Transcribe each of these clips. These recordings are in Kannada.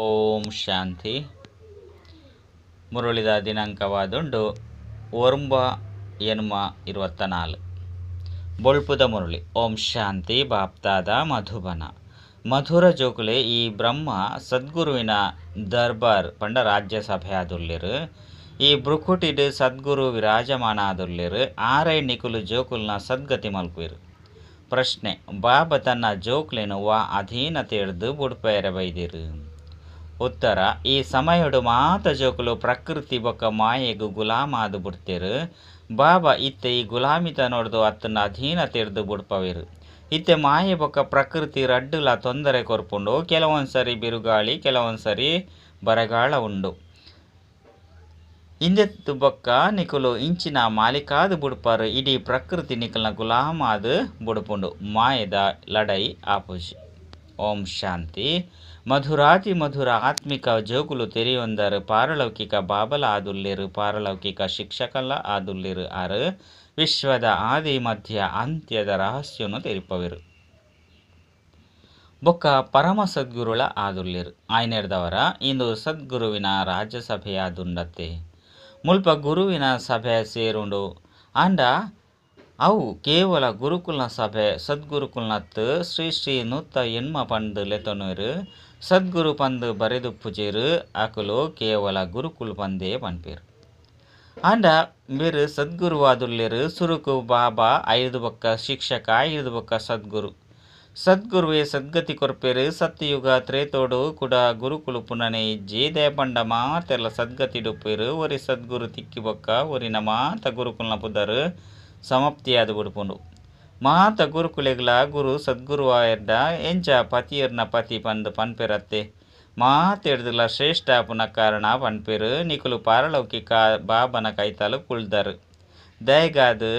ಓಂ ಶಾಂತಿ. ಮುರುಳಿದ ದಿನಾಂಕವಾದುಂಡು ಓರ್ಂಬ ಎನ್ಮ ಇರುವತ್ತ ನಾಲ್ ಬೊಳ್ಪುದ ಮುರುಳಿ, ಓಂ ಶಾಂತಿ ಬಾಪ್ತಾದ ಮಧುಬನ. ಮಧುರ ಜೋಕುಲೆ ಈ ಬ್ರಹ್ಮ ಸದ್ಗುರುವಿನ ದರ್ಬಾರ್ ಪಂಡ ರಾಜ್ಯಸಭೆಯಾದುಲ್ಲಿರು ಈ ಬ್ರುಕುಟಿಡ್ ಸದ್ಗುರು ವಿರಾಜಮಾನ ಆದುಲ್ಲಿರು ಆರೈ ನಿಕುಲು ಜೋಕುಲ್ನ ಸದ್ಗತಿ ಮಲ್ಪುವೆರ್ ಪ್ರಶ್ನೆ, ಬಾಬ ತನ್ನ ಜೋಕ್ಲೆನು ವಾ ಅಧೀನತೆ ಹಿಡಿದು ಬುಡ್ಪೇರ ಬೈದಿರು. ಉತ್ತರ, ಈ ಸಮಯಡು ಮಾತ ಜೋಕುಲು ಪ್ರಕೃತಿ ಬೊಕ್ಕ ಮಾಯೆಗು ಗುಲಾಮ ಆದು ಬುಡ್ತೆರ್. ಬಾಬಾ, ಇತ್ತೆ ಈ ಗುಲಾಮಿತ ನೋಡಿದು ಅತ್ತನ ಅಧೀನ ತೆರೆದು ಬುಡ್ಪವೆರ್. ಇತ್ತೆ ಮಾಯೆ ಬೊಕ್ಕ ಪ್ರಕೃತಿ ರಡ್ಡುಲ ತೊಂದರೆ ಕೊರ್ಪುಂಡು. ಕೆಲವೊಂದ್ಸರಿ ಬಿರುಗಾಳಿ ಕೆಲವೊಂದ್ಸರಿ ಬರಗಾಳ ಉಂಡು. ಇಂದೆತ್ತು ಬೊಕ್ಕ ನಿಕುಲು ಇಂಚಿನ ಮಾಲೀಕಾದು ಬುಡ್ಪಾರು, ಇಡೀ ಪ್ರಕೃತಿ ನಿಕಲ್ನ ಗುಲಾಮಾದು ಬುಡ್ಪುಂಡು. ಮಾಯದ ಲಡೈ ಆಪುಜಿ. ಓಂ ಶಾಂತಿ. ಮಧುರಾತಿ ಮಧುರ ಆತ್ಮಿಕ ಜೋಕುಲು ತೆರೆಯೊಂದರು ಪಾರಲೌಕಿಕ ಬಾಬಲ ಆದುಲ್ಲಿರು, ಪಾರಲೌಕಿಕ ಶಿಕ್ಷಕಲ್ಲ ಆದುಲ್ಲಿರು ಆರು ವಿಶ್ವದ ಆದಿ ಮಧ್ಯ ಅಂತ್ಯದ ರಹಸ್ಯವನ್ನು ತೆರಿಪವಿರು. ಬೊಕ್ಕ ಪರಮ ಸದ್ಗುರುಳ ಆದುಲ್ಲಿರು. ಆಯ್ನೆರ್ದವರ, ಇಂದು ಸದ್ಗುರುವಿನ ರಾಜ್ಯಸಭೆಯಾದುಂಡತ್ತೆ. ಮುಲ್ಪ ಗುರುವಿನ ಸಭೆ ಸೇರುಂಡು. ಅಂಡ, ಅವು ಕೇವಲ ಗುರುಕುಲ್ನ ಸಭೆ ಸದ್ಗುರುಕುಲ್ನತ್ತು ಶ್ರೀ ಶ್ರೀ ನೂತ್ತ ಎನ್ಮ ಪಂಡು ಲೆತೊನುವೆರ್ ಸದ್ಗುರು ಪಂದ್ ಬರೆದುಪ್ಪುಜೆರ್ ಅಕುಲು ಕೇವಲ ಗುರುಕುಲ್ ಪಂದೇ ಪನ್ಪೆರ್. ಆಂಡ ಬೇರ್ ಸದ್ಗುರುವಾದುಲ್ಲೆರ್ ಸುರುಕು ಬಾಬಾ ಐದು ಬೊಕ್ಕ ಶಿಕ್ಷಕ ಐದು ಬೊಕ್ಕ ಸದ್ಗುರು. ಸದ್ಗುರುವೆ ಸದ್ಗತಿ ಕೊರ್ಪೆರ್ ಸತ್ಯಯುಗ ತ್ರೇತೋಡು ಕುಡ ಗುರುಕುಲು ಪುನನೆ ಇಜ್ಜಿ ದೇಪಂಡ ಮಾತೆರ್ಲ ಸದ್ಗತಿ ಡುಪ್ಪೆರ್ ಒರಿ ಸದ್ಗುರು ತಿಕ್ಕಿ ಬೊಕ್ಕ ಒರಿನ ಮಾತ ಗುರುಕುಲ್ನ ಪುದರ್ ಸಮಾಪ್ತಿಯಾದು ಬುಡ್ಪುಂಡು. ಮಾತ ಗುರುಕುಲೆಗ್ಲ ಗುರು ಸದ್ಗುರುವಾಯರ್ಡ ಎಂಚ ಪತಿಯರ್ನ ಪತಿ ಪಂದ್ ಪನ್ಪೆರತ್ತೆ. ಮಾತೆಡ್ದಲ ಶ್ರೇಷ್ಠ ಪುನ ಕಾರಣ ಪನ್ಪೆರ್, ನಿಕುಲು ಪಾರಲೌಕಿಕ ಬಾಬನ ಕೈತಲು ಕುಳ್ದರು. ದಯಗಾದು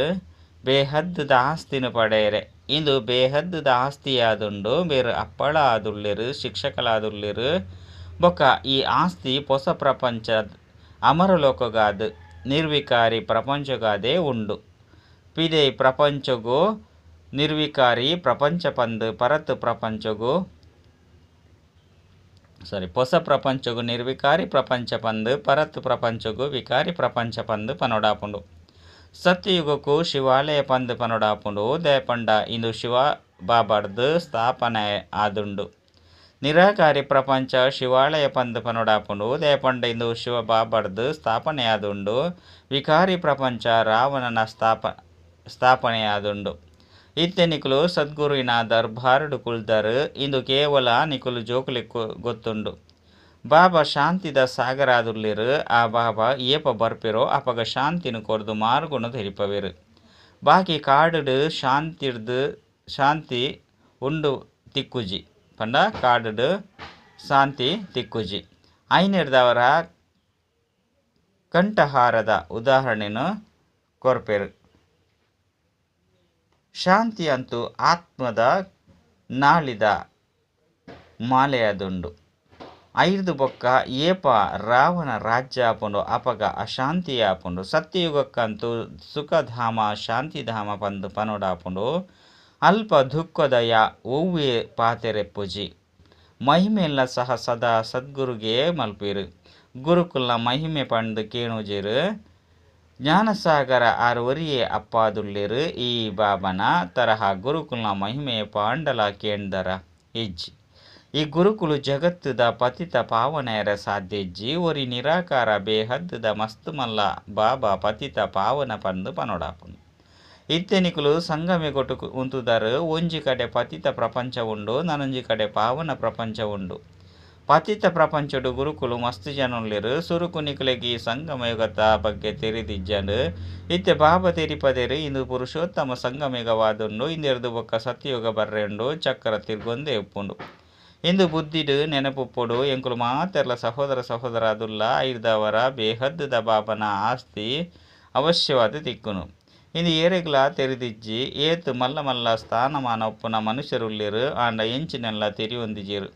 ಬೇಹದ್ದದ ಆಸ್ತಿನ ಪಡೆಯರೆ. ಇಂದು ಬೇಹದ್ದದ ಆಸ್ತಿಯಾದುಂಡು ಬೇರೆ ಅಪ್ಪಳ ಆದುಳ್ಳಿರು ಶಿಕ್ಷಕಲಾದುಳ್ಳಿರು. ಬೊಕ್ಕ ಈ ಆಸ್ತಿ ಹೊಸ ಪ್ರಪಂಚ ಅಮರಲೋಕಗಾದ್, ನಿರ್ವಿಕಾರಿ ಪ್ರಪಂಚಗಾದೇ ಉಂಡು. ಪಿದೆ ಪ್ರಪಂಚಗು ನಿರ್ವಿಕಾರಿ ಪ್ರಪಂಚ ಪಂದ್ ಪರತ್ ಪ್ರಪಂಚಗು ಸಾರಿ ಹೊಸ ಪ್ರಪಂಚಗು ನಿರ್ವಿಕಾರಿ ಪ್ರಪಂಚ ಪಂದ್ ಪರತ್ ಪ್ರಪಂಚಗು ವಿಕಾರಿ ಪ್ರಪಂಚ ಪಂದ್ ಪನೊಡಾಪುಂಡು ಸತ್ಯಯುಗಕ್ಕೂ ಶಿವಾಲಯ ಪಂದ್ ಪನೊಡಾಪುಂಡು ದೇಪಂಡ ಇಂದು ಶಿವ ಬಾಬಾರ್ದು ಸ್ಥಾಪನೆ ಆದುಂಡು ನಿರಾಕಾರಿ ಪ್ರಪಂಚ ಶಿವಾಲಯ ಪಂದ್ ಪನೊಡಾಪುಂಡು ದೇಪಂಡ ಇಂದು ಶಿವ ಬಾಬಾರ್ದು ಸ್ಥಾಪನೆಯಾದುಂಡು ವಿಕಾರಿ ಪ್ರಪಂಚ ರಾವಣನ ಸ್ಥಾಪ ಸ್ಥಾಪನೆಯಾದುಂಡು ಇತ್ತೆ ನಿಕುಲು ಸದ್ಗುರುವಿನ ದರ್ಬಾರ್ಡು ಕುಳ್ದರ್ ಇಂದು ಕೇವಲ ನಿಕುಲು ಜೋಕುಲಿ ಗೊತ್ತುಂಡು. ಬಾಬಾ ಶಾಂತಿದ ಸಾಗರ ಆದುಲ್ಲೆರ್ ಆ ಬಾಬಾ ಏಪ ಬರ್ಪಿರೋ, ಅಪಗ ಶಾಂತಿನು ಕೊರ್ದು ಮಾರ್ಗುಣ ಧರಿಪವಿರು. ಬಾಕಿ ಕಾಡುಡ್ ಶಾಂತಿರ್ದ, ಶಾಂತಿ ಉಂಡು ತಿಕ್ಕುಜಿ. ಪಂಡ ಕಾಡುಡ್ ಶಾಂತಿ ತಿಕ್ಕುಜಿ. ಐನಿರ್ದವರ ಕಂಠಹಾರದ ಉದಾಹರಣೆನು ಕೊರ್ಪೆರ್. ಶಾಂತಿ ಅಂತೂ ಆತ್ಮದ ನಾಳಿದ ಮಾಲೆಯದುಂಡು ಐದು ಬೊಕ್ಕ ಏಪ ರಾವಣ ರಾಜ್ಯ ಆಪುಂಡು ಅಪಗ ಅಶಾಂತಿ ಆಪುಂಡು ಸತ್ಯಯುಗಕ್ಕಂತೂ ಸುಖಧಾಮ ಶಾಂತಿಧಾಮ ಪಂದು ಪನೋಡಾಪುಂಡು. ಅಲ್ಪ ದುಃಖದಯ ಒವ್ವೆ ಪೂಜಿ ಮಹಿಮೆಲ್ಲ ಸಹ ಸದಾ ಸದ್ಗುರುಗೆ ಮಲ್ಪಿರು. ಗುರುಕುಲ ಮಹಿಮೆ ಪಂದು ಕೇಣುಜೆರ್. ಜ್ಞಾನಸಾಗರ ಒರಿಯೇ ಅಪ್ಪಾದುಲ್ಲೆರ್ ಈ ಬಾಬನ ತರಹ ಗುರುಕುಲ್ನ ಮಹಿಮೆ ಪಾಂಡಲ ಕೇಂದರ ಇಜ್ಜಿ ಈ ಗುರುಕುಲು ಜಗತ್ತುದ ಪತಿತ ಪಾವನೆಯರ ಸಾಧ್ಯಜ್ಜಿ ಒರಿ ನಿರಾಕಾರ ಬೇಹದ್ದದ ಮಸ್ತ್ ಮಲ್ಲ ಬಾಬಾ ಪತಿತ ಪಾವನ ಪಂದು ಪನೊಡಾಪುಂಡು ಇತ್ತೆನಿಕುಲು ಸಂಗಮೆ ಕೊಟ್ಟು ಉಂತುದರು, ಒಂಜಿ ಕಡೆ ಪತಿತ ಪ್ರಪಂಚ ಉಂಡು ನನೊಂಜಿ ಕಡೆ ಪಾವನ ಪ್ರಪಂಚ ಉಂಡು ಪತಿತ ಪ್ರಪಂಚಡು ಗುರುಕುಲು ಮಸ್ತ್ ಜನರು ಸುರುಕು ಸಂಗಮಯುಗತ ಬಗ್ಗೆ ತೆರೆದಿಜ್ಜನು. ಇತ್ತೆ ಬಾಬ ತೆರಿಪದೆರ್ ಇಂದು ಪುರುಷೋತ್ತಮ ಸಂಗಮಯುಗವಾದುಂಡು ಇಂದೆರ್ದು ಬೊಕ್ಕ ಸತ್ಯಯುಗ ಬರ್ರೆಂಡು, ಚಕ್ರ ತಿರ್ಗೊಂದೆ ಉಪ್ಪುಂಡು. ಇಂದು ಬುದ್ಧಿಡು ನೆನಪುಪ್ಪುಡು. ಎಂಕುಲು ಮಾತೆರ್ಲ ಸಹೋದರ ಸಹೋದರ ಅದುಲ್ಲ ಐರ್ದವರ ಬೇಹದ್ದದ ಬಾಬನ ಆಸ್ತಿ ಅವಶ್ಯವಾದ ತಿಕ್ಕುನು ಇಂದು ಏರೆಗ್ಲ ತೆರೆದಿಜ್ಜಿ ಏತು ಮಲ್ಲ ಮಲ್ಲ ಸ್ಥಾನಮಾನ ಉಪ್ಪುನ ಮನುಷ್ಯರುಳ್ಳಿರು, ಆಂಡ ಎಂಚಿನೆಲ್ಲ ತೆರಿಯೊಂದಿಜೆರ್.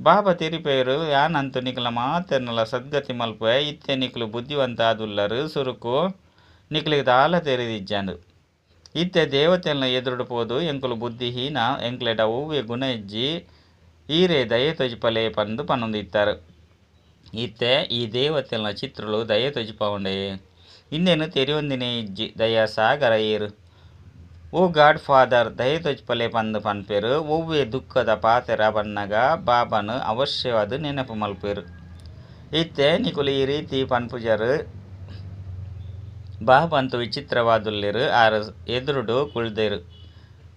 ಬಾಬಾ ತೆರಿಪೆರ್ ಯಾನಂತು ನಿಕುಲ ಮಾತೆರ್ನಲ ಸದ್ಗತಿ ಮಲ್ಪೆ ಇತ್ತೆ ನಿಕುಲು ಬುದ್ಧಿವಂತ ಆದುಲ್ಲರ್ ಸುರುಕು ನಿಕುಲಿಗ್ ದಾಲ ತೆರಿದಿಜ್ಜಂಡ್ ಇತ್ತೆ ದೇವತೆಲ್ನ ಎದುರುಡು ಪೋದು ಎಂಕುಲು ಬುದ್ಧಿಹೀನ ಎಂಕ್ಲೆಡ ಒವ್ವೆ ಗುಣ ಇಜ್ಜಿ ಈರೇ ದಯೆ ತೊಜಿಪಲೆ ಪಂದು ಪನ್ನೊಂದಿತ್ತಾರೆ ಇತ್ತೆ ಈ ದೇವತೆల ಚಿತ್ರಗಳು ದಯೆ ತೊಜಿಪವುಂಡೆ ಇನ್ನೇನು ತೆರಿಯೊಂದಿನೇ ಇಜ್ಜಿ ದಯಾ ಸಾಗರ ಏರು ಓ ಗಾಡ್ ಫಾದರ್ ದಯ ತೊಜ್ಪಲೆ ಪಂದು ಪನ್ಪೆರು. ಒವ್ವೆ ದುಃಖದ ಪಾತೆರ ಬನ್ನಗ ಬಾಬನು ಅವಶ್ಯವಾದ ನೆನಪು ಮಲ್ಪೆರು. ಇತ್ತೆ ನಿಕುಲು ಈ ರೀತಿ ಪನ್ಪುಜರು ಬಾಬಂತು ವಿಚಿತ್ರವಾದುಲ್ಲೆರು, ಆರ ಎದುರುಡು ಕುಳ್ದೆರು.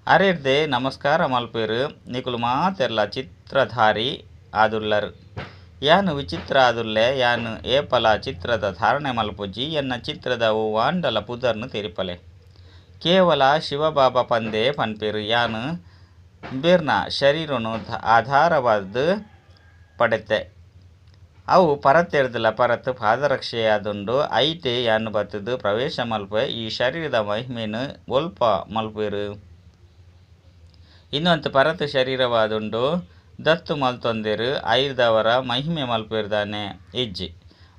ಅರೆರ್ದೆ ನಮಸ್ಕಾರ ಮಲ್ಪೆರು, ನಿಕುಲು ಮಾತೆರ್ಲ ಚಿತ್ರಧಾರಿ ಆದುಲ್ಲರು. ಯಾನು ವಿಚಿತ್ರ ಆದುಲ್ಲೆ, ಯಾನು ಏಪಲ ಚಿತ್ರದ ಧಾರಣೆ ಮಲ್ಪುಜಿ ಎನ್ನ ಚಿತ್ರದ ಓ ವಾಂಡಲ ಪುದರ್ನು ತೆರಿಪಲೆ. ಕೇವಲ ಶಿವಬಾಬಾ ಪಂದೆ ಪನ್ಪೆರು ಯಾನು? ಬಿರ್ನ ಶರೀರನು ಆಧಾರವಾದ ಪಡೆತೆ. ಅವು ಪರತೆರ್ದಲ ಪರತ್ ಪಾದರಕ್ಷೆಯಾದುಂಡು ಐತೆ ಯಾನು ಬತ್ತದು. ಪ್ರವೇಶ ಮಲ್ಪೆ ಈ ಶರೀರದ ಮಹಿಮೆನು ಒಲ್ಪ ಮಲ್ಪೆರು ಇನ್ನೊಂದು ಪರತ್ ಶರೀರವಾದುಂಡು ದತ್ತು ಮಲ್ತೊಂದಿರು, ಐದವರ ಮಹಿಮೆ ಮಲ್ಪಿರ್ದಾನೆ ಇಜ್ಜಿ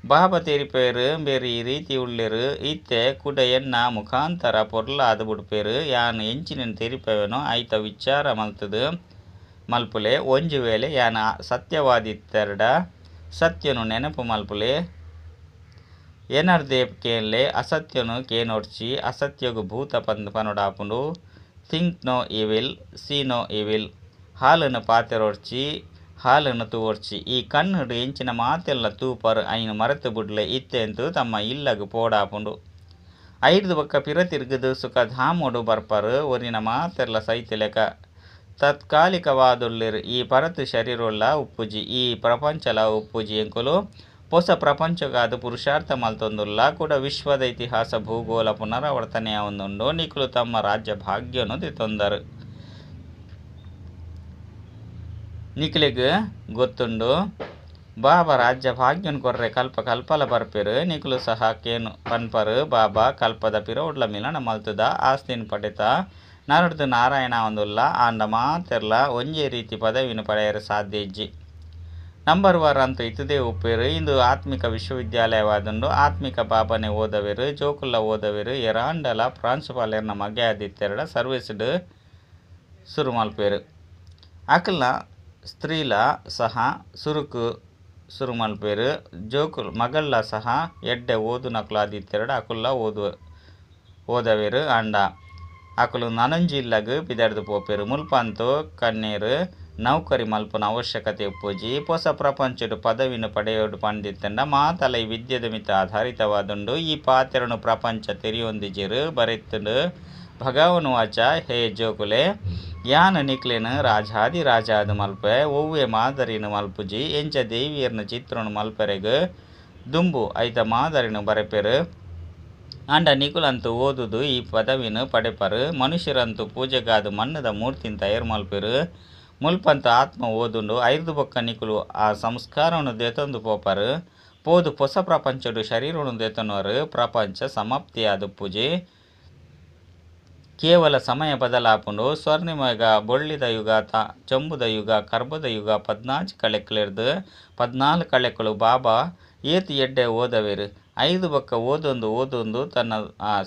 ಬಾಬಾ ತೆರಿಪೇರು ಬೇರೆ ಈ ರೀತಿ ಉಳ್ಳೆರು ಇತ್ತೆ ಕುಡ ಎನ್ನ ಮುಖಾಂತರ ಪೊರ್ಲಾದ ಬುಡ್ಪೇರು ಯಾನು ಎಂಚಿನ ತೆರಿಪೇವನೋ ಐತ ವಿಚಾರ ಮಲ್ತದು ಮಲ್ಪುಲೆ ಒಂಜು ವೇಳೆ ಯಾನ ಸತ್ಯವಾದಿತ್ತೆರಡ ಸತ್ಯನು ನೆನಪು ಮಲ್ಪುಲೆ ಏನರ್ದೇ ಕೇನ್ಲೆ ಅಸತ್ಯನು ಕೇನೊಡ್ಚಿ ಅಸತ್ಯಗು ಭೂತ ಪಂದ್ ಪನೊಡಾಪುಂಡು think no evil see no evil ಹಾಲನ್ನು ಪಾತೆರೊಡ್ಚಿ ಹಾಲನ್ನು ತೂವರ್ಚಿ ಈ ಕಣ್ಣುಡು ಎಂಚಿನ ಮಾತೆಲ್ಲ ತೂಪರ್, ಐನು ಮರೆತು ಬಿಡ್ಲೆ ಇತ್ತೆಂತು ತಮ್ಮ ಇಲ್ಲಗು ಪೋಡಾಪುಂಡು ಐದು ಪಿರ ತಿರುಗದು ಸುಖ ಧಾಮೋಡು ಬರ್ಪರು, ಒರಿನ ಮಾತೆಲ್ಲ ಸೈತಿಲೆಕ. ತತ್ಕಾಲಿಕವಾದುಳ್ಳಿರು, ಈ ಪರತು ಶರೀರುಳ್ಳ ಉಪ್ಪುಜಿ, ಈ ಪ್ರಪಂಚಲ ಉಪ್ಪುಜಿ ಎಂಕುಲು ಹೊಸ ಪ್ರಪಂಚಗಾದ ಪುರುಷಾರ್ಥ ಮಲ್ತೊಂದುಲ್ಲ ಕೂಡ ವಿಶ್ವದ ಇತಿಹಾಸ ಭೂಗೋಳ ಪುನರಾವರ್ತನೆಯ ಒಂದುಂಡು ನಿಖಲು ತಮ್ಮ ರಾಜ್ಯ ಭಾಗ್ಯನು ತಿತ್ತೊಂದರು ನಿಖಿಲಿಗೆ ಗೊತ್ತುಂಡು. ಬಾಬಾ ರಾಜ್ಯ ಭಾಗ್ಯನ್ ಕೊರ್ರೆ ಕಲ್ಪ ಕಲ್ಪಲ ಬರ್ಪೆರು. ನಿಖಲು ಸಹ ಕೇನು ಪನ್ಪರು. ಬಾಬಾ ಕಲ್ಪದ ಪಿರೋಡ್ಲ ಮಿಲನ ಮಲ್ತದ. ಆಸ್ತಿನ ಪಡೆತ. ನರಡ್ದು ನಾರಾಯಣ ಒಂದುಲ್ಲ. ಆಂಡ ಮಾತೆರ್ಲ ಒಂಜೇ ರೀತಿ ಪದವಿನ ಪಡೆಯರು ಸಾಧ್ಯ ಇಜ್ಜಿ. ನಂಬರ್ ವರ್ ಅಂತ ಇತದೇ ಉಪ್ಪೇರು. ಇಂದು ಆತ್ಮಿಕ ವಿಶ್ವವಿದ್ಯಾಲಯವಾದಂಡು. ಆತ್ಮಿಕ ಬಾಬನೆ ಓದವೆರು. ಜೋಕುಲ್ಲ ಓದವೆರು. ಎರಾಂಡಲ ಪ್ರಾಂಶುಪಾಲರ್ನ ಮಗೆ ಆದಿತ್ಯರ ಸರ್ವಿಸ್ಡ್ ಶುರು ಮಲ್ಪೇರು. ಅಕಲ್ನ ಸ್ತ್ರೀಲ ಸಹ ಸುರುಕು ಸುರುಮಲ್ಪೇರು ಜೋಕುಲ್ ಮಗಲ್ಲ ಸಹ ಎಡ್ಡೆ ಓದು ನಕುಲು ಆದಿತ್ತೆರಡ ಅಕುಲ್ಲ ಓದು, ಓದವೇರು ಆಂಡ ಅಕುಲು ನನಂಜಿಲ್ಲಗ್ ಪಿದಡ್ದು ಪೋಪೇರು, ಮುಲ್ಪಂತು ಕಣ್ಣೀರು, ನೌಕರಿ ಮಲ್ಪನ ಅವಶ್ಯಕತೆ ಉಪ್ಪುಜಿ ಹೊಸ ಪ್ರಪಂಚಡು ಪದವಿನ ಪಡೆಯೋಡು ಪಂಡಿತ್ತಂಡ ಮಾತಲೈ ವಿದ್ಯೆದ ಮಿತ ಆಧಾರಿತವಾದುಂಡು, ಈ ಪಾತ್ರನು ಪ್ರಪಂಚ ತೆರೆಯೊಂದಿಜಿರು, ಬರೆತ್ತುಂಡು, ಭಗವನು ವಾಚ ಹೇ ಜೋಕುಲೆ ಯಾನ ನಿಕ್ಲೆನ್ ರಾಜಾದಿ ರಾಜಾದ ಮಲ್ಪೆ ಒವ್ವೆ ಮಾದರಿನ ಮಲ್ಪುಜಿ ಎಂಚ ದೇವಿಯರ್ನ ಚಿತ್ರನು ಮಲ್ಪೆರೆಗ್ ದುಂಬು ಐತ ಮಾದರಿನ ಬರೆಪೆರು ಅಂಡ ನಿಕುಲಂತು ಓದುದು ಈ ಪದವಿನ ಪಡೆಪರು ಮನುಷ್ಯರಂತೂ ಪೂಜೆಗಾದು ಮಣ್ಣದ ಮೂರ್ತಿನ ತಯಾರು ಮಲ್ಪೆರು ಮುಲ್ಪಂತ ಆತ್ಮ ಓದುಂಡು ಐದು ಬೊಕ್ಕ ನಿಕುಲು ಆ ಸಂಸ್ಕಾರವನ್ನು ದೆತೊಂದು ಪೋಪರು ಪೋದು ಹೊಸ ಪ್ರಪಂಚಡು ಶರೀರವನ್ನು ದೆತನವರು ಪ್ರಪಂಚ ಸಮಾಪ್ತಿಯಾದ ಪೂಜೆ ಕೇವಲ ಸಮಯ ಬದಲಾಪುಂಡು ಸ್ವರ್ಣಿಮಯುಗ ಬೊಳ್ಳಿದ ಯುಗ, ತ ಚಂಬುದ ಯುಗ, ಕರ್ಬದ ಯುಗ ಪದ್ನಾಲ್ಕು ಕಳೆಕ್ಲೆರ್ದು ಪದ್ನಾಲ್ಕು ಕಳೆಕಳು ಬಾಬಾ ಏತು ಎಡ್ಡೆ ಓದವೆರು. ಐದು ಬೊಕ್ಕ ಓದೊಂದು ಓದೊಂದು ತನ್ನ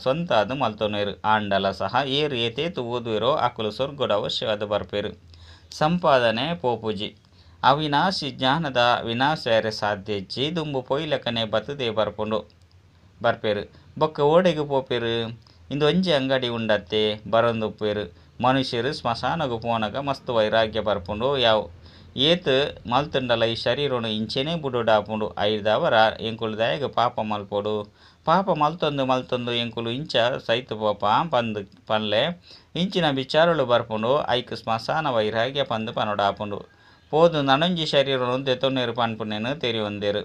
ಸ್ವಂತ ಅದು ಮಲ್ತೊನೇರು ಆಂಡಲ ಸಹ ಏರು ಏತೇತು ಓದುವಿರೋ ಅಕುಲು ಸ್ವರ್ಗದ ಅವಶ್ಯವಾದ ಬರ್ಪೇರು. ಸಂಪಾದನೆ ಪೋಪುಜಿ. ಅವಿನಾಶಿ ಜ್ಞಾನದ ವಿನಾಶರೆ ಸಾಧ್ಯ ಜೀದುಂಬು ದುಂಬು ಪೊಯ್ಲಕನೆ ಬತ್ತದೇ ಬರ್ಪುಂಡು, ಬರ್ಪೇರು. ಬೊಕ್ಕ ಓಡೆಗೆ ಪೋಪೆರು. ಇಂದು ಒಂಜಿ ಅಂಗಡಿ ಉಂಡತ್ತೆ ಉಪ್ಪುವೆರ್ ಮನುಷ್ಯರು ಸ್ಮಶಾನಗ್ ಪೋನಗ ಮಸ್ತ್ ವೈರಾಗ್ಯ ಬರ್ಪುಂಡು. ಯಾವ್ ಏತ್ ಮಲ್ತುಂಡಲ ಈ ಶರೀರನು ಇಂಚೆನೆ ಬುಡುಡಾಪುಂಡು. ಐದವರ ಎಂಕುಲು ದಯಗ ಪಾಪ ಮಲ್ಪೊಡು. ಪಾಪ ಮಲ್ತೊಂದು ಮಲ್ತೊಂದು ಎಂಕುಲು ಇಂಚ ಸೈತ್ ಪೋಪ ಪಂದು ಪನ್ಲೆ. ಇಂಚಿನ ವಿಚಾರಗಳು ಬರ್ಪುಂಡು. ಐಕ್ ಸ್ಮಶಾನ ವೈರಾಗ್ಯ ಪಂದು ಪನೊಡಾಪುಂಡು. ಪೋದು ನನೊಂಜಿ ಶರೀರನು ದೆತೊನ್ನೆರು ತೆರಿ ತೆರಿಯೊಂದೆರು.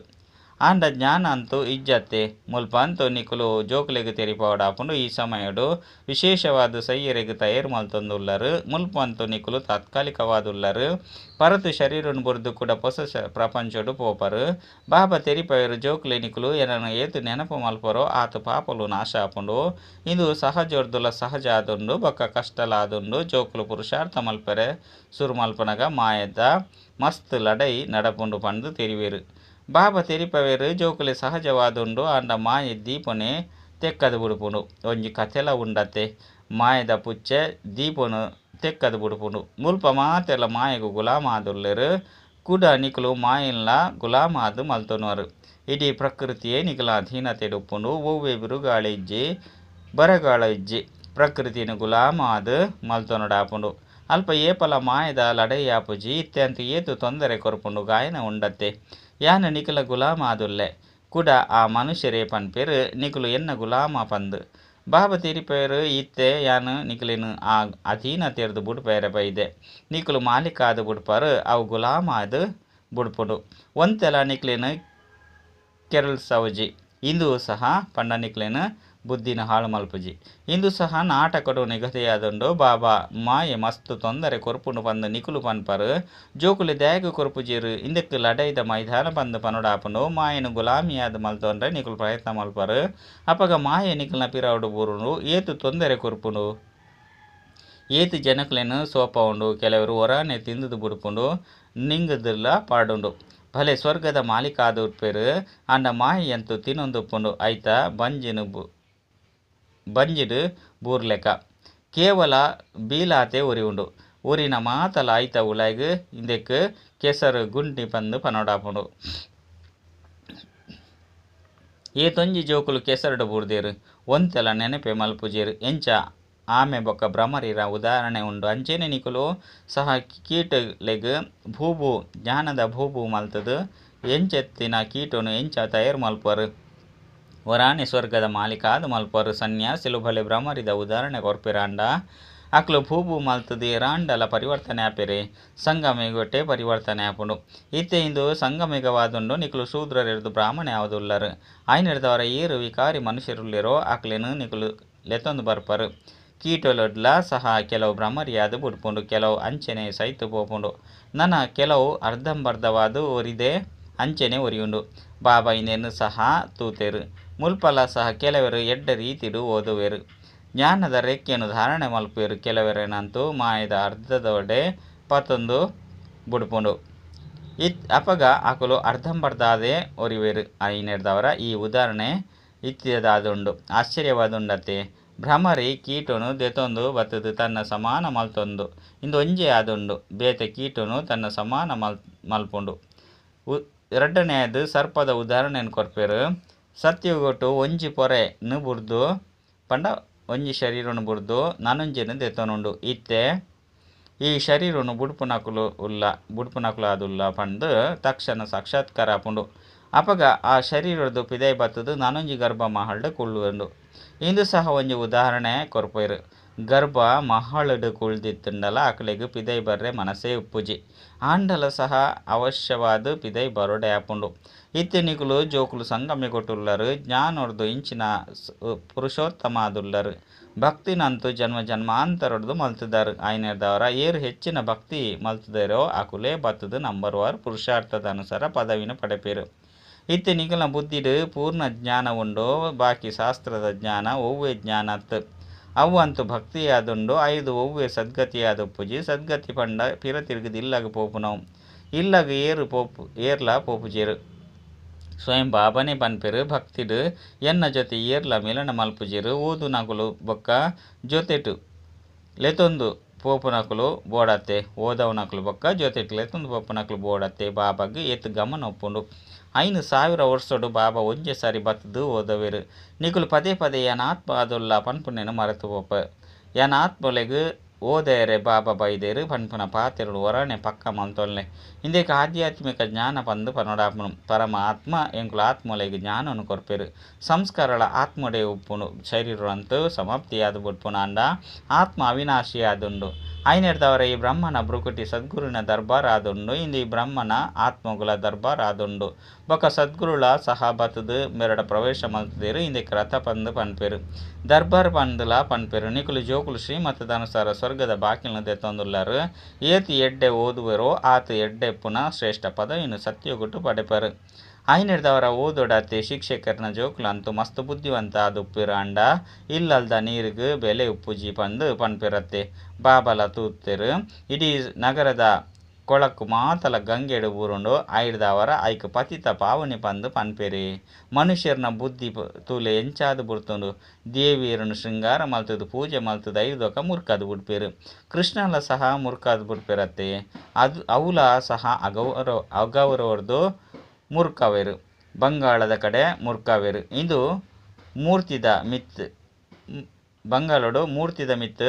ಆಂಡ ಜ್ಞಾನ ಅಂತೂ ಇಜ್ಜತ್ತೆ. ಮುಲ್ಪಂತು ನಿಕುಲು ಜೋಕುಲೆಗ್ ತೆರಿಪವಡಾಪುಂಡು ಈ ಸಮಯಡು. ವಿಶೇಷವಾದ ಸೈಯರೆಗ್ ತಯಾರು ಮಲ್ತೊಂದುಲ್ಲರು. ಮುಲ್ಪಂತು ನಿಕುಲು ತಾತ್ಕಾಲಿಕವಾದುಲ್ಲರು. ಪರತು ಶರೀರನ್ ಬುರ್ದು ಕೂಡ ಹೊಸ ಪ್ರಪಂಚಡು ಪೋಪರು. ಬಾಬಾ ತೆರಿಪಯರು ಜೋಕುಲೆ ನಿಕುಲು ಏನನ್ನು ಏತು ನೆನಪು ಮಲ್ಪರೋ ಆತು ಪಾಪಲು ನಾಶ ಆಪುಂಡು ಇದು ಸಹಜೋರ್ದುಲ ಸಹಜ ಆದುಂಡು ಬೊಕ್ಕ ಕಷ್ಟಲಾದುಂಡು, ಜೋಕುಲು ಪುರುಷಾರ್ಥ ಮಲ್ಪರೆ. ಸುರು ಮಲ್ಪನಗ ಮಾಯದ ಮಸ್ತ್ ಲಡೈ ನಡಪುಂಡು ಪಂದು ತೆರಿವೆರು. ಬಾಬಾ ತೆರಿಪವೆರು ಜೋಕುಲೆ ಸಹಜವಾದುಂಡು ಆಂಡ ಮಾಯೆ ದೀಪನೆ ತೆಕ್ಕದ ಬುಡುಪುಂಡು. ಒಂಜಿ ಕಥೆಲ ಉಂಡತೆ, ಮಾಯದ ಪುಚ್ಚೆ ದೀಪನು ತೆಕ್ಕದು ಬುಡುಪುಂಡು. ಮುಲ್ಪ ಮಾತೆಲ್ಲ ಮಾಯೆಗ್ ಗುಲಾಮ ಆದುಲ್ಲೆರ್ ಕುಡ ನಿಕುಲು ಮಾಯಿಲ್ಲ ಗುಲಾಮ ಆದ್ ಮಲ್ತೊನೊರು ಇಡೀ ಪ್ರಕೃತಿಯೇ ನಿಕುಲ ಅಧೀನತೆಡ್ ಉಪ್ಪುಂಡು ಒವ್ವೆ ಬಿರುಗಾಳ ಇಜ್ಜಿ, ಬರಗಾಳ ಇಜ್ಜಿ ಪ್ರಕೃತಿನ ಗುಲಾಮಾದು ಮಲ್ತೊನಡಾಪುಂಡು ಅಲ್ಪ ಏಪಲ ಮಾಯದ ಲಡೈಯಾಪುಜಿ ಇತ್ಯಂತ ಏತು ತೊಂದರೆ ಕೊರ್ಪುಂಡು ಗಾಯನ ಉಂಡತ್ತೆ ಯಾನ ನಿಕಲ ಗುಲಾಮ ಆದುಲ್ಲೆ. ಕುಡ ಆ ಮನುಷ್ಯರೇ ಪನ್ಪೆರ್ ನಿಕಲು ಎನ್ನ ಗುಲಾಮ ಪಂದ್. ಬಾಬ ತಿರಿಪೇರು, ಇತ್ತೆ ಯಾನು ನಿಕುಲಿನ ಆ ಅಧೀನ ತೆರೆದು ಬುಡ್ಪೇರ ಬೈದೆ. ನಿಕುಲು ಮಾಲೀಕ ಆದ ಬುಡ್ಪಾರು, ಅವು ಗುಲಾಮ ಆದ ಬುಡ್ಪುಡು. ಒಂತೆಲ ನಿಕುಲಿನ ಕೆರಲ್ ಸೌಜಿ. ಇಂದು ಸಹ ಪಂಡ ನಿಕುಲಿನ ಬುದ್ಧಿನ ಹಾಳು ಮಲ್ಪುಜಿ. ಇಂದು ಸಹ ನಾಟಕಡು ನಿಗದಿಯಾದುಂಡು, ಬಾಬಾ, ಮಾಯೆ ಮಸ್ತು ತೊಂದರೆ ಕೊರ್ಪುಂಡು ಪಂದ್ ನಿಕುಲು ಪನ್ಪರು. ಜೋಕುಲಿ ದ್ಯಾಗ್ ಕೊರ್ಪುಜಿರು, ಇಂದಕ್ಕೆ ಲಡೈದ ಮೈದಾನ ಪಂದ್ ಪನುಡಾಪನು ಮಾಯನು ಗುಲಾಮಿಯಾದ ಮಲ್ತೊಂಡ್ರೆ ನಿಕುಲು ಪ್ರಯತ್ನ ಮಲ್ಪರು. ಅಪಗ ಮಾಯೆ ನಿಕುಲ್ನ ಪಿರಾವುಡು ಬೂರುನು ಏತು ತೊಂದರೆ ಕೊರ್ಪುನು ಏತು ಜನಕುಲೆನು ಸೋಪ ಉಂಡು ಕೆಲವರು ಹೊರಾನೆ ತಿಂದುದು ಬುಡುಪುಂಡು ನಿಂಗದಿಲ್ಲ ಪಾಡುಂಡು. ಭಲೆ ಸ್ವರ್ಗದ ಮಾಲೀಕ ಉಪ್ಪೇರು ಅಂಡ ಮಾಹಿಯಂತೂ ತಿನ್ನೊಂದು ಉಪ್ಪುಂಡು ಆಯ್ತಾ ಬಂಜಿನ ಬಂಜಿಡ್ ಬೂರ್ಲೆಕ. ಕೇವಲ ಬೀಲಾತೆ ಉರಿ ಉಂಡು ಊರಿನ ಮಾತಲ ಆಯ್ತ ಉಲಾಯ್ಗ್ ಇಂದೆಕ್ ಕೆಸರು ಗುಂಡಿ ಪಂದ್ ಪನೊಡಾಪುಂಡು. ತೊಂಜಿ ಜೋಕುಲು ಕೆಸರುಡು ಬೂರ್ದೇರು, ಒಂತೆಲ ನೆನಪೆ ಮಲ್ಪುಜೇರು. ಎಂಚ ಆಮೆ ಬೊಕ್ಕ ಭ್ರಮರಿರ ಉದಾಹರಣೆ ಉಂಡು. ಅಂಚೆನೆ ನಿಕುಲು ಸಹ ಕೀಟಲೆಗ್ ಭೂಭೂ, ಜ್ಞಾನದ ಭೂಭೂ ಮಲ್ತದು. ಎಂಚೆತ್ತಿನ ಕೀಟನು ಎಂಚ ತಯಾರು ಮಲ್ಪರ್ ವರಾನೆ ಸ್ವರ್ಗದ ಮಾಲೀಕ ಆದ್ ಮಲ್ಪರ್ ಸನ್ಯಾಸಿಲು ಬಲೆ ಭ್ರಮರಿದ ಉದಾಹರಣೆ ಕೊರ್ಪಿರಾಂಡ. ಅಕ್ಲು ಭೂಭು ಮಲ್ತದಿ ರಾಂಡಲ ಪರಿವರ್ತನೆ ಆಪೆರೆ, ಸಂಗಮೆಗೊಟ್ಟೆ ಪರಿವರ್ತನೆ ಆಪುಂಡು. ಇತ್ತೆ ಇಂದು ಸಂಗಮೆಗವಾದುಂಡು ನಿಕುಲು ಶೂದ್ರರೆರ್ದು ಬ್ರಾಹ್ಮಣ ಯಾವುದುಲ್ಲರು ಐನೆರ್ದವರ ಏರು ವಿಕಾರಿ ಮನುಷ್ಯರುಲ್ಲಿರೋ, ಅಕ್ಲೆನ್ ನಿಕುಲು ಲೆತೊಂದು ಬರ್ಪರು. ಕೀಟೊಲೊಡ್ಲ ಸಹ ಕೆಲವು ಬ್ರಾಹ್ಮರಿಯಾದ ಬುಡ್ಪುಂಡು, ಕೆಲವು ಅಂಚೆನೆ ಸೈತು ಪೋಪುಂಡು. ನನ ಕೆಲವು ಅರ್ಧಂಬರ್ಧವಾದ್ ಒರಿದೆ, ಅಂಚೆನೆ ಒರಿಯುಂಡು. ಬಾಬಾ ಇನ್ನೇನು ಸಹ ತೂತೆರ್. ಮುಲ್ಪಲ ಸಹ ಕೆಲವರು ಎಡ್ಡ ರೀತಿಡು ಓದುವೆರ್. ಜ್ಞಾನದ ರೆಕ್ಕೆನು ಧಾರಣೆ ಮಲ್ಪುವೆರ್ ಕೆಲವರೇನಂತೂ ಮಾಯದ ಅರ್ಧದೊಡೆ ಪತ್ತೊಂದು ಬುಡ್ಪುಂಡು. ಇತ್ ಅಪಗ ಅಕುಲು ಅರ್ಧಂಬರ್ಧಾದೆ ಒರಿವೆರ್. ಐನೆರ್ದವರ ಈ ಉದಾಹರಣೆ ಇತ್ತಿದಾದುಂಡು ಆಶ್ಚರ್ಯವಾದುಂಡತೆ. ಭ್ರಮರಿ ಕೀಟನು ದೆತೊಂದು ಬತ್ತದು ತನ್ನ ಸಮಾನ ಮಲ್ತೊಂದು. ಇಂದು ಒಂಜೆ ಆದುಂಡು. ಬೇತೆ ಕೀಟನು ತನ್ನ ಸಮಾನ ಮಲ್ ಮಲ್ಪುಂಡು. ಎರಡನೆಯದು ಸರ್ಪದ ಉದಾಹರಣೆನ್ ಕೊರ್ಪೆರ್ ಸತ್ಯಗೊಟ್ಟು ಒಂಜಿ ಪೊರೆ ಬುರ್ದು, ಪಂಡ ಒಂಜಿ ಶರೀರನು ಬುರ್ದು, ನನಂಜಿನ ದೆತ್ತನುಂಡು. ಇತ್ತೆ, ಈ ಶರೀರನು ಬುಡ್ಪುನಕುಲು ಉಲ್ಲ ಬುಡ್ಪುನಕುಲು ಆದುಲ್ಲ ಪಂದ್ ತಕ್ಷಣ ಸಾಕ್ಷಾತ್ಕಾರ ಆಪುಂಡು ಅಪಗ ಆ ಶರೀರದ್ದು ಪಿದೈ ಬತ್ತದು ನನೊಂಜಿ ಗರ್ಭ ಮಹಲ್ಡ್ ಕುಳ್ಳುವಂಡು. ಇಂದು ಸಹ ಒಂಜಿ ಉದಾಹರಣೆ ಕೊರ್ಪೆರ್ ಗರ್ಭ ಮಹಳಡ್ ಕುಳ್ದಿತ್ತುಂಡಲ ಅಕ್ಲೆಗ್ ಪಿದೈ ಬರ್ರೆ ಮನಸೇ ಉಪ್ಪುಜಿ. ಆಂಡಲ ಸಹ ಅವಶ್ಯವಾದ ಪಿದೈ ಬರೋಡೆ ಆಪುಂಡು. ಇತ್ತೆ ಜೋಕುಲು ಜೋಕುಲು ಸಂಗಮೆಗೊಟ್ಟುಲ್ಲರ್ ಜ್ಞಾನೊಡ್ದು ಇಂಚಿನ ಪುರುಷೋತ್ತಮ ಭಕ್ತಿನಂತೂ ಜನ್ಮ ಜನ್ಮಾಂತರೊಡ್ದು ಮಲ್ತುದರ್. ಆಯ್ನೆದವರ ಏರು ಹೆಚ್ಚಿನ ಭಕ್ತಿ ಮಲ್ತುದೆರೋ, ಅಕುಲೆ ಬತ್ತದು ನಂಬರ್ ವಾರ್ ಪುರುಷಾರ್ಥದ ಅನುಸಾರ ಪದವಿನ ಪಡೆಪೇರು. ಇತ್ತೆ ಬುದ್ಧಿಡು ಪೂರ್ಣ ಜ್ಞಾನ ಉಂಡು ಬಾಕಿ ಶಾಸ್ತ್ರದ ಜ್ಞಾನ ಒವ್ವೆ ಜ್ಞಾನತ್ ಅವು ಅಂತು ಭಕ್ತಿಯಾದುಂಡು, ಐದು ಒವ್ವೆ ಸದ್ಗತಿಯಾದುಪ್ಪುಜಿ ಸದ್ಗತಿ ಪಂಡ ಪಿರ ತಿರುಗಿದ್ ಇಲ್ಲಗ್ ಪೋಪುನವು ಇಲ್ಲಗ್ ಏರು ಪೋಪು, ಏರ್ಲ ಪೋಪುಜೆರ್ ಸ್ವಯಂ ಬಾಬನೆ ಪನ್ಪೆರ್, ಭಕ್ತಿಡು, ಎನ್ನ ಜೊತೆ ಏರ್ಲ ಮಿಲನ ಮಲ್ಪುಜೆರ್ ಓದು ನಕುಲು ಬೊಕ್ಕ ಜೊತೆಟು. ಲೆತೊಂದು ಪೋಪುನಕುಲು ಬೋಡತ್ತೆ ಓದವುನಕುಲು ಬೊಕ್ಕ ಜೊತೆಟು. ಲೆತೊಂದು ಪೋಪುನಕುಲು ಬೋಡತ್ತೆ, ಬಾಬಾಗ್ ಎತ್ತು ಗಮನ ಉಪ್ಪುಂಡು ಐನ್ ಸಾವಿರ ವರ್ಷಡು ಬಾಬಾ ಒಂಜೆ ಸಾರಿ ಬತ್ತದು ಓದವೆರ್ ನಿಕುಲು ಪದೇ ಪದೇ ಯಾನ್ ಆತ್ಮ ಅದುಲ್ಲ ಪನ್ಪುನೆನ್ ಮರೆತು ಪೋಪ ಯಾನ್ ಆತ್ಮಲೆಗ್ ಓದೆರೆ ಬಾಬಾ ಬೈದೇರು ಪನ್ಪುನ ಪಾತೆರ್ಡು ಒರಾನೆ ಪಕ್ಕ ಮಂತೊಲ್ನೆ. ಇಂದೇಕ ಆಧ್ಯಾತ್ಮಿಕ ಜ್ಞಾನ ಬಂದು ಪನೊಡಾಪುನು ಪರಮ ಆತ್ಮ ಎಂಕುಲು ಆತ್ಮಲೆಗ್ ಜ್ಞಾನನು ಕೊರ್ಪೆರ್. ಸಂಸ್ಕಾರಲ ಆತ್ಮಡೆ ಉಪ್ಪುನು ಶರೀರಂತೂ ಸಮಾಪ್ತಿಯಾದ ಬಿಟ್ಪುನ ಬುಡ್ಪುನಾಂಡ ಆತ್ಮ ಅವಿನಾಶಿ ಆದುಂಡು ಐನೆರ್ದವರ ಈ ಬ್ರಹ್ಮನ ಭ್ರುಕುಟಿ ಸದ್ಗುರುವಿನ ದರ್ಬಾರ್ ಆದುಂಡು. ಇಂದು ಈ ಬ್ರಹ್ಮನ ಆತ್ಮಗುಲ ದರ್ಬಾರ್ ಆದುಂಡು. ಬೊಕ ಸದ್ಗುರುಳ ಸಹ ಮೆರಡ ಪ್ರವೇಶ ಮಲ್ತುದೆರ್ ಇಂದೆಕ್ ರಥ ಪಂದ್ ಪನ್ಪೆರ್. ದರ್ಬಾರ್ ಪಂದ್ಲ ಪನ್ಪೆರ್, ನಿಕುಲು ಜೋಕುಲು ಶ್ರೀಮತದ ಅನುಸಾರ ಸ್ವರ್ಗದ ಬಾಕಿಲ್ನ ದೆತೊಂದುಲ್ಲರ್ ಏತ್ ಎಡ್ಡೆ ಓದುವೆರೋ, ಆತ್ ಎಡ್ಡೆ ಪುನಃ ಶ್ರೇಷ್ಠ ಪದ ಇನ್ನು ಸತ್ಯಗುಟ್ಟು ಪಡೆಪರ್. ಐನೆರ್ದವರ ಓದೊಡತೆ ಶಿಕ್ಷಕರ್ನ ಜೋಕ್ಲಂತು ಮಸ್ತ್ ಬುದ್ಧಿವಂತ ಆದುಪ್ಪೆರ್ ಅಂಡ ಇಲ್ಲಲ್ದ ನೀರ್ಗ್ ಬೆಲೆ ಉಪ್ಪುಜಿ ಪಂದ್ ಪನ್ಪೆರತ್ತೆ. ಬಾಬಲ ತೂತೆರ್ ಇಡೀ ನಗರದ ಕೊಳಕು ಮಾತಲ ಗಂಗೆಡು ಊರುಂಡು ಆಯ್ಡ್ದವರ ಐಕ್ ಪತಿತ ಪಾವನಿ ಪಂದು ಪನ್ಪೆರಿ. ಮನುಷ್ಯರ್ನ ಬುದ್ಧಿ ತೂಲೆ ಎಂಚಾದು ಬುಡ್ತುಂಡು ದೇವಿಯರನ್ನು ಶೃಂಗಾರ ಮಲ್ತದು, ಪೂಜೆ ಮಲ್ತದ ಐದೊಕ ಮುರ್ಕದು ಬಿಡ್ಪೇರು. ಕೃಷ್ಣಲ ಸಹ ಮುರ್ಕದು ಬುಡ್ಪೆರತ್ತೆ. ಅದು, ಅವಲ ಸಹ ಅಗೌರ ಅಗೌರವರ್ದು ಮುರ್ಕವೆರು. ಬಂಗಾಳದ ಕಡೆ ಮುರ್ಕವೆರು. ಇದು ಮೂರ್ತಿದ ಮಿತ್, ಬಂಗಾಳಡು ಮೂರ್ತಿದ ಮಿತ್,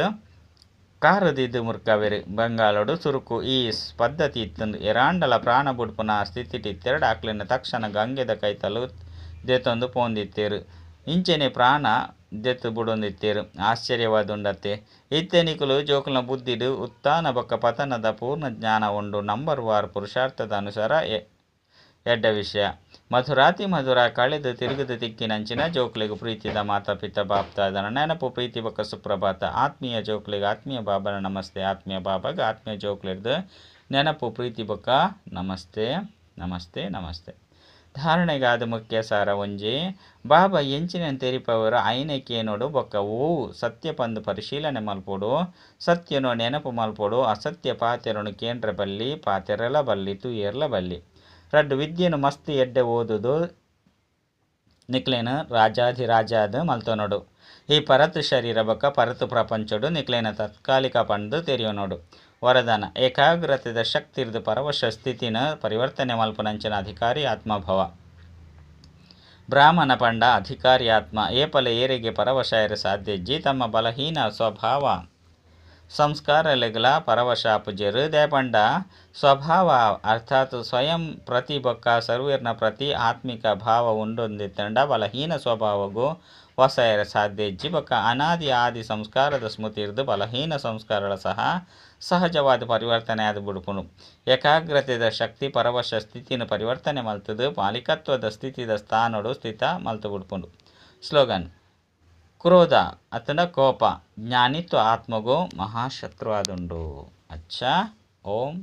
ಕಾರದಿದ್ದು ಮುರ್ಕವೆರು. ಬಂಗಾಳಡು ಸುರುಕು ಈ ಪದ್ಧತಿ ಇತ್ತಂದು ಎರಾಂಡಲ ಪ್ರಾಣ ಬುಡ್ಪುನ ಸ್ಥಿತಿಟಿ ತೆರಡಾಕ್ಲಿನ ತಕ್ಷಣ ಗಂಗೆದ ಕೈತಲು ದೆತ್ತೊಂದು ಪೋಂದಿತ್ತೇರು. ಇಂಚೆನೆ ಪ್ರಾಣ ದೆತ್ತು ಬುಡೊಂದಿತ್ತೇರು. ಆಶ್ಚರ್ಯವಾದುಂಡತ್ತೆ. ಇತ್ತೆನಿಕುಲು ಜೋಕುಲ್ನ ಬುದ್ಧಿಡು ಉತ್ಥಾನ ಬಕ್ಕ ಪತನದ ಪೂರ್ಣ ಜ್ಞಾನ ಉಂಡು ನಂಬರ್ ವಾರ್ ಪುರುಷಾರ್ಥದ ಅನುಸಾರ ಎಡ್ಡ ವಿಷಯ. ಮಧುರಾತಿ ಮಧುರ ಕಳೆದ ತಿರುಗದ ತಿಕ್ಕಿನಂಚಿನ ಜೋಕ್ಲಿಗೆ ಪ್ರೀತಿದ ಮಾತಾ ಪಿತ ಬಾಪ್ತಾದನ ನೆನಪು ಪ್ರೀತಿ ಬಕ ಸುಪ್ರಭಾತ. ಆತ್ಮೀಯ ಜೋಕ್ಲಿಗೆ ಆತ್ಮೀಯ ಬಾಬನ ನಮಸ್ತೆ. ಆತ್ಮೀಯ ಬಾಬಾಗ ಆತ್ಮೀಯ ಜೋಕ್ಲಿಡ್ದು ನೆನಪು ಪ್ರೀತಿ ಬಕ ನಮಸ್ತೆ ನಮಸ್ತೆ ನಮಸ್ತೆ. ಧಾರಣೆಗಾದ ಮುಖ್ಯ ಸಾರ ಒಂಜಿ, ಬಾಬಾ ಎಂಚಿನ ತೆರಿಪವರು ಐನಕೇನೋಡು ಬೊಕ್ಕ ಓ ಸತ್ಯ ಪಂದು ಪರಿಶೀಲನೆ ಮಲ್ಪೋಡು, ಸತ್ಯನೋ ನೆನಪು ಮಲ್ಪೋಡು, ಅಸತ್ಯ ಪಾತೆರನು ಕೇಂದ್ರ ಬಲ್ಲಿ, ಪಾತೆರಲ ಬಲ್ಲಿ, ತುಯರ್ಲ ಬಲ್ಲಿ. ರಡ್ಡು ವಿದ್ಯೆನು ಮಸ್ತ್ ಎಡ್ಡೆ ಓದುದು. ನಿಕ್ಲೇನ ರಾಜಾಧಿರಾಜಾದ ಮಲ್ತೋನೋಡು. ಈ ಪರತ್ ಶರೀರ ಬೊಕ್ಕ ಪರತು ಪ್ರಪಂಚಡು ನಿಕ್ಲೇನ ತತ್ಕಾಲಿಕ ಪಂದು ತೆರೆಯೋನೋಡು. ವರದಾನ, ಏಕಾಗ್ರತೆದ ಶಕ್ತಿರ್ದು ಪರವಶ ಸ್ಥಿತಿನ ಪರಿವರ್ತನೆ ಮಲ್ಪನಂಚನ ಅಧಿಕಾರಿ ಆತ್ಮಭವ. ಬ್ರಾಹ್ಮಣ ಪಂಡ ಅಧಿಕಾರಿ ಆತ್ಮ ಏಪಲ ಏರಿಗೆ ಪರವಶ ಸಾಧ್ಯಜ್ಜಿ ತಮ್ಮ ಬಲಹೀನ ಸ್ವಭಾವ. ಸಂಸ್ಕಾರಲೆಗಲ ಪರವಶಾಪುಜರು ದೇಪಂಡ ಸ್ವಭಾವ ಅರ್ಥಾತ್ ಸ್ವಯಂ ಪ್ರತಿ ಬೊಕ್ಕ ಸರ್ವೇರ್ನ ಪ್ರತಿ ಆತ್ಮಿಕ ಭಾವ ಉಂಡೊಂದಿತ್ತಂಡ ಬಲಹೀನ ಸ್ವಭಾವಗೂ ಹೊಸ ಸಾಧ್ಯಜ್ಜಿ ಬೊಕ್ಕ ಅನಾದಿ ಆದಿ ಸಂಸ್ಕಾರದ ಸ್ಮೃತಿರ್ದು ಬಲಹೀನ ಸಂಸ್ಕಾರಗಳ ಸಹ ಸಹಜವಾದ ಪರಿವರ್ತನೆ ಆದ ಬುಡುಕುನು ಏಕಾಗ್ರತೆದ ಶಕ್ತಿ ಪರವಶ ಸ್ಥಿತಿನ ಪರಿವರ್ತನೆ ಮಲ್ತದು, ಮಾಲೀಕತ್ವದ ಸ್ಥಿತಿದ ಸ್ಥಾನಡು ಸ್ಥಿತ ಮಲ್ತು ಬುಡುಪುಂಡು ಸ್ಲೋಗನ್. ಕ್ರೋಧ ಅತನ ಕೋಪ ಜ್ಞಾನಿತ್ವ ಆತ್ಮಗೂ ಮಹಾಶತ್ರುವಾದುಂಡು ಅಚ್ಚ ಓಂ